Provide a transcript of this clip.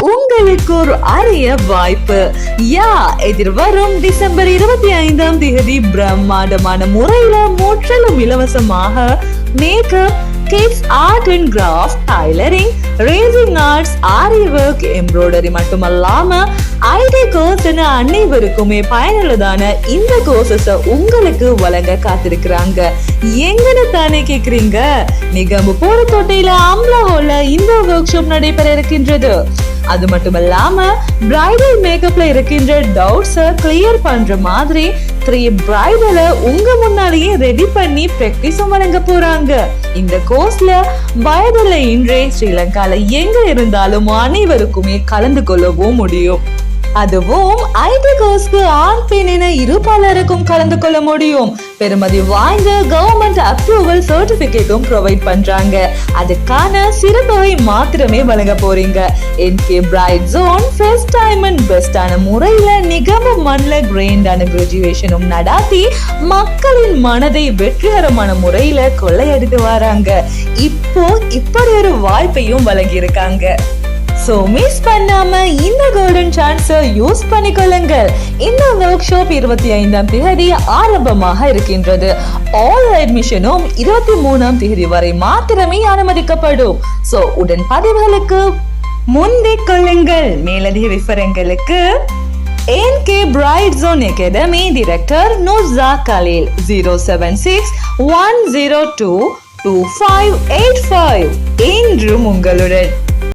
உங்களுக்கு ஒரு அரிய வாய்ப்பு. யா எதிர்வரும் டிசம்பர் இருபத்தி ஐந்தாம் தேதி பிரம்மாண்டமான முறையில முற்றிலும் இலவசமாக makeup kids art and craft tailoring resin arts aari work embroidery மட்டுமல்லாம IT course அனைவருக்குமே பயனுள்ளதான இந்த கோர்சஸ உங்களுக்கு வழங்க காத்திருக்கிறாங்க. எங்கன்னு தானே கேக்குறீங்க? நிகம்பு போற தொட்டையில அம்லாவோட இந்த ஒர்க் ஷாப் நடைபெற இருக்கின்றது. அது மட்டும் இல்லாம பிரைடல் மேக்கப்ல இருக்கின்ற டவுட்ஸ கிளியர் பண்ற மாதிரி த்ரீ பிரைடலை உங்க முன்னாலேயே ரெடி பண்ணி பிராக்டிஸும் வழங்க போறாங்க. இந்த கோர்ஸ்ல வயதில்ல இன்றே ஸ்ரீலங்கால எங்க இருந்தாலும் அனைவருக்குமே கலந்து கொள்ளவும் முடியும். அதுவும் ஐடி கோர்ஸ்க்கு ஆண் பெண் என இரு பலருக்கும் கலந்து கொள்ள முடியும். பெருமதி வாய்ந்த கவர்மெண்ட் அப்ரூவல் சர்டிபிகேட்டும் ப்ரொவைட் பண்றாங்க. அதுக்கான சிறப்பை மாத்திரமே வழங்க போறீங்க. NK Bright Zone first time and பெஸ்டான முறையில நிகம மண்ணில் கிரேண்டான கிராஜுவேஷனும் நடாத்தி மக்களின் மனதை வெற்றிகரமான முறையில கொள்ளையடித்து வராங்க. இப்போ இப்படி ஒரு வாய்ப்பையும் வழங்கியிருக்காங்க. ஸோ சோ மிஸ் பண்ணாம இந்த கோல்டன் சான்ஸை யூஸ் பண்ணிக்கொள்ளுங்கள். இந்த ஒர்க் ஷாப் இருபத்தி ஐந்தாம் தேதி ஆரம்பமாக இருக்கின்றது. ஆல் அட்மிஷனும் இருபத்தி மூணாம் தேதி வரை மாத்திரமே அனுமதிக்கப்படும். சோ உடன் பதிவுகளுக்கு முந்திக் கொள்ளுங்கள். மேலதிக விவரங்களுக்கு N K Bright Zone academy director Noorja Khaleel zero seven six one zero two two five eight five என்றும் உங்களுடன்.